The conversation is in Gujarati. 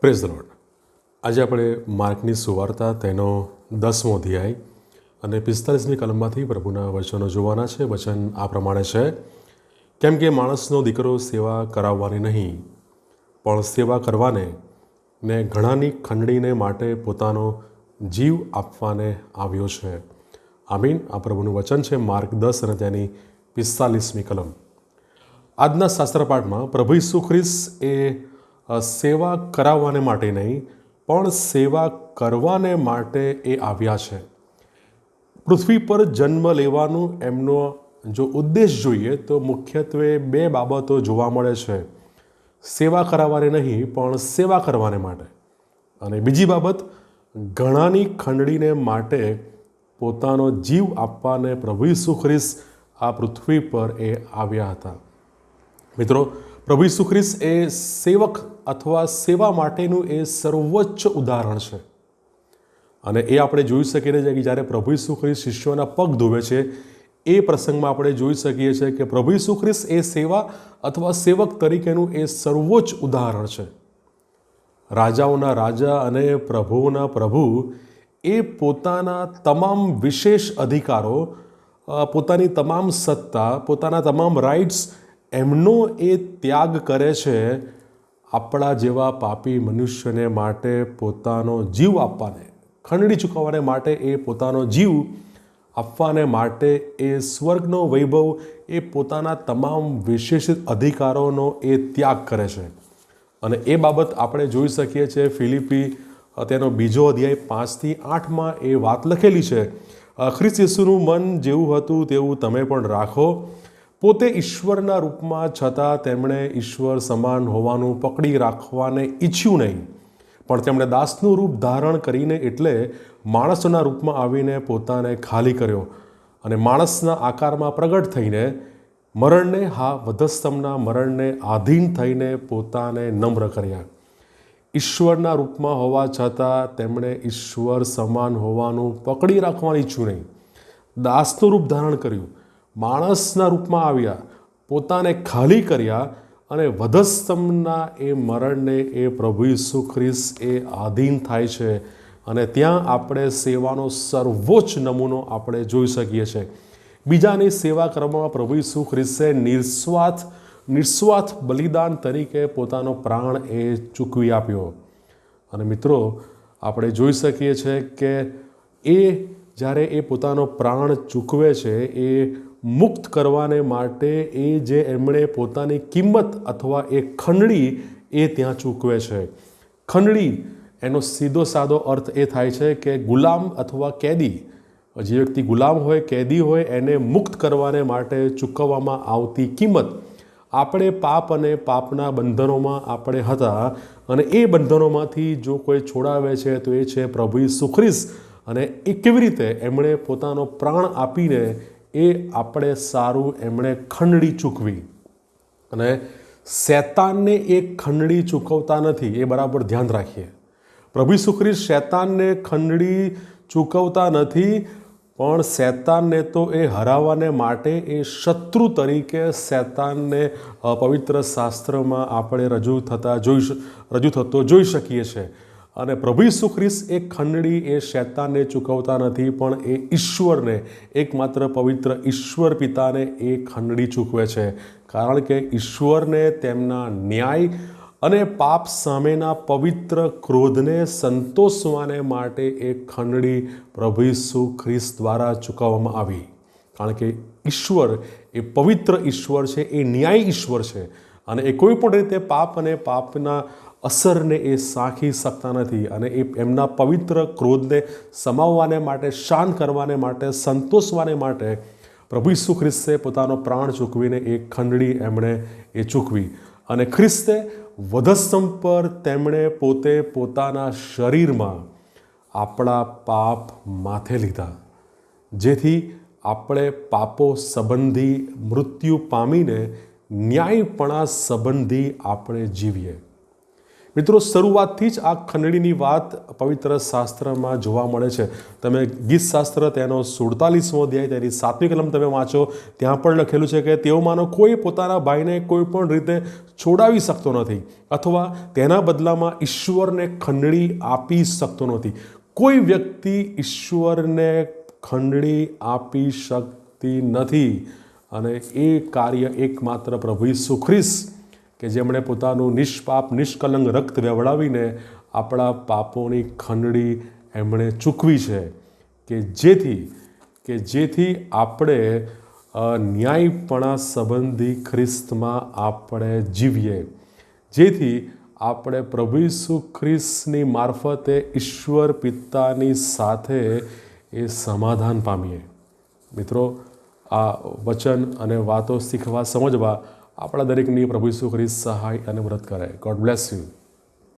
પ્રેઝ ધ લોર્ડ આજે આપણે માર્કની સુવાર્તા, તેનો દસમો અધ્યાય અને પિસ્તાલીસમી કલમમાંથી પ્રભુના વચનો જોવાના છે. વચન આ પ્રમાણે છે. કેમ કે માણસનો દીકરો સેવા કરાવવાની નહીં, પણ સેવા કરવાને ને ઘણાની ખંડણીને માટે પોતાનો જીવ આપવાને આવ્યો છે. આમીન. આ પ્રભુનું વચન છે માર્ક દસ અને તેની પિસ્તાલીસમી કલમ. આજના શાસ્ત્રપાઠમાં પ્રભુ ઈસુ ખ્રિસ્ત એ સેવા કરાવવાને માટે નહીં, પણ સેવા કરવાને માટે એ આવ્યા છે. પૃથ્વી પર જન્મ લેવાનું એમનો જો ઉદ્દેશ જોઈએ, તો મુખ્યત્વે બે બાબતો જોવા મળે છે. સેવા કરાવવાને નહીં, પણ સેવા કરવાને માટે. અને બીજી બાબત, ઘણાની ખંડણીને માટે પોતાનો જીવ આપવાને પ્રભુ ઈસુ ખ્રિસ્ત આ પૃથ્વી પર એ આવ્યા હતા. મિત્રો પ્રભુ ઈસુ ખ્રિસ્ત એ સેવક અથવા સેવા માટેનું એ સર્વોચ્ચ ઉદાહરણ છે. અને એ આપણે જોઈ શકીએ છીએ કે જ્યારે પ્રભુ ઈસુ ખ્રિસ્ત શિષ્યોના પગ ધોવે છે, એ પ્રસંગમાં આપણે જોઈ શકીએ છીએ કે પ્રભુ ઈસુ ખ્રિસ્ત એ સેવા અથવા સેવક તરીકેનું એ સર્વોચ્ચ ઉદાહરણ છે. રાજાઓના રાજા અને પ્રભુઓના પ્રભુ એ પોતાના તમામ વિશેષ અધિકારો પોતાની તમામ સત્તા, પોતાના તમામ રાઇટ્સ એમનો એ ત્યાગ કરે છે આપણા જેવા પાપી મનુષ્યને માટે પોતાનો જીવ આપવાને, ખંડણી ચૂકવવાને માટે એ પોતાનો જીવ આપવાને માટે એ સ્વર્ગનો વૈભવ, એ પોતાના તમામ વિશેષિત અધિકારોનો એ ત્યાગ કરે છે. અને એ બાબત આપણે જોઈ શકીએ છીએ ફિલિપી તેનો બીજો અધ્યાય પાંચથી આઠમાં એ વાત લખેલી છે ખ્રિસ્ત યેસુનું મન જેવું હતું તેવું તમે પણ રાખો. પોતે ઈશ્વરના રૂપમાં છતાં તેમણે ઈશ્વર સમાન હોવાનું પકડી રાખવાને ઈચ્છ્યું નહીં. પણ તેમણે દાસનું રૂપ ધારણ કરીને એટલે માણસોના રૂપમાં આવીને પોતાને ખાલી કર્યો અને માણસના આકારમાં પ્રગટ થઈને મરણને હા, વધસ્તંભના મરણને આધીન થઈને પોતાને નમ્ર કર્યા. ઈશ્વરના રૂપમાં હોવા છતાં તેમણે ઈશ્વર સમાન હોવાનું પકડી રાખવાની ઈચ્છ્યું નહીં. દાસનું રૂપ ધારણ કર્યું. માણસના રૂપમાં આવ્યા, પોતાને ખાલી કર્યા અને વધસ્તંભના એ મરણને એ પ્રભુ ઈસુ ખ્રિસ્ત એ આધીન થાય છે. અને ત્યાં આપણે સેવાનો સર્વોચ્ચ નમૂનો આપણે જોઈ શકીએ છીએ. બીજાની સેવા કરવામાં પ્રભુ ઈસુ ખ્રિસ્તે નિસ્વાર્થ નિસ્વાર્થ બલિદાન તરીકે પોતાનો પ્રાણ એ ચૂકવી આપ્યો. અને મિત્રો, આપણે જોઈ શકીએ છીએ કે એ જ્યારે એ પોતાનો પ્રાણ ચૂકવે છે, એ મુક્ત કરવાને માટે એ જે એમણે પોતાની કિંમત અથવા એ ખંડણી એ ત્યાં ચૂકવે છે. ખંડણી, એનો સીધો સાદો અર્થ એ થાય છે કે ગુલામ અથવા કેદી, જે વ્યક્તિ ગુલામ હોય, કેદી હોય, એને મુક્ત કરવાને માટે ચૂકવવામાં આવતી કિંમત. આપણે પાપ અને પાપના બંધનોમાં આપણે હતા અને એ બંધનોમાંથી જો કોઈ છોડાવે છે તો એ છે પ્રભુ સુખ્રીસ અને એ કેવી રીતે એમણે પોતાનો પ્રાણ આપીને એ આપણે સારું એમણે ખંડણી ચૂકવી. અને શૈતાનને એ ખંડણી ચૂકવતા નથી, એ બરાબર ધ્યાન રાખીએ. પ્રભુ સુખરી શૈતાનને ખંડણી ચૂકવતા નથી, પણ શૈતાનને તો એ હરાવવાને માટે એ શત્રુ તરીકે શૈતાનને પવિત્ર શાસ્ત્રમાં આપણે રજૂ થતા જોઈ રજૂ થતો જોઈ શકીએ છીએ અને પ્રભુ ઈસુ ખ્રિસ્ત એ ખંડણી એ શૈતાનને ચૂકવતા નથી, પણ એ ઈશ્વરને, એકમાત્ર પવિત્ર ઈશ્વર પિતાને એ ખંડણી ચૂકવે છે. કારણ કે ઈશ્વરને તેમના ન્યાય અને પાપ સામેના પવિત્ર ક્રોધને સંતોષવાને માટે એ ખંડણી પ્રભુ ઈસુ ખ્રિસ્ત દ્વારા ચૂકવવામાં આવી. કારણ કે ઈશ્વર એ પવિત્ર ઈશ્વર છે, એ ન્યાય ઈશ્વર છે અને એ કોઈ પણ રીતે પાપ અને પાપના અસરને એ સાંખી શકતા નથી અને એ એમના પવિત્ર ક્રોધને સમાવવાને માટે, શાંત કરવાને માટે, સંતોષવાને માટે પ્રભુ ઈસુ ખ્રિસ્તે પોતાનો પ્રાણ ચૂકવીને એ ખંડણી એમણે એ ચૂકવી. અને ખ્રિસ્તે વધસ્તંભ પર તેમણે પોતે પોતાના શરીરમાં આપણા પાપ માથે લીધા. જેથી આપણે પાપો સંબંધી મૃત્યુ પામીને ન્યાયપણા સંબંધી આપણે જીવીએ. મિત્રો, શરૂઆતથી જ આ ખંડણીની વાત પવિત્ર શાસ્ત્રમાં જોવા મળે છે. તમે ગીત શાસ્ત્ર તેનો સુડતાલીસમો અધ્યાય, તેની સાતમી કલમ તમે વાંચો, ત્યાં પણ લખેલું છે કે તેઓમાંનો કોઈ પોતાના ભાઈને કોઈ પણ રીતે છોડાવી શકતો નથી અથવા તેના બદલામાં ઈશ્વરને ખંડણી આપી શકતો નથી. કોઈ વ્યક્તિ ઈશ્વરને ખંડણી આપી શકતી નથી. અને એ કાર્ય એકમાત્ર પ્રભુ ઈસુ કે જેમણે પોતાનું નિષ્પાપ, નિષ્કલંક રક્ત વેવડાવીને આપણા પાપોની ખંડણી એમણે ચૂકવી છે કે જેથી કે જેથી આપણે ન્યાયપણા સંબંધી ખ્રિસ્તમાં આપણે જીવીએ. જેથી આપણે પ્રભુ ઈસુ ખ્રિસ્તની મારફતે ઈશ્વર પિતાની સાથે એ સમાધાન પામીએ. મિત્રો, આ વચન અને વાતો શીખવા, સમજવા આપણા દરેકની પ્રભુ ઈસુ ખ્રિસ્ત સહાય અને વ્રત કરે. God bless you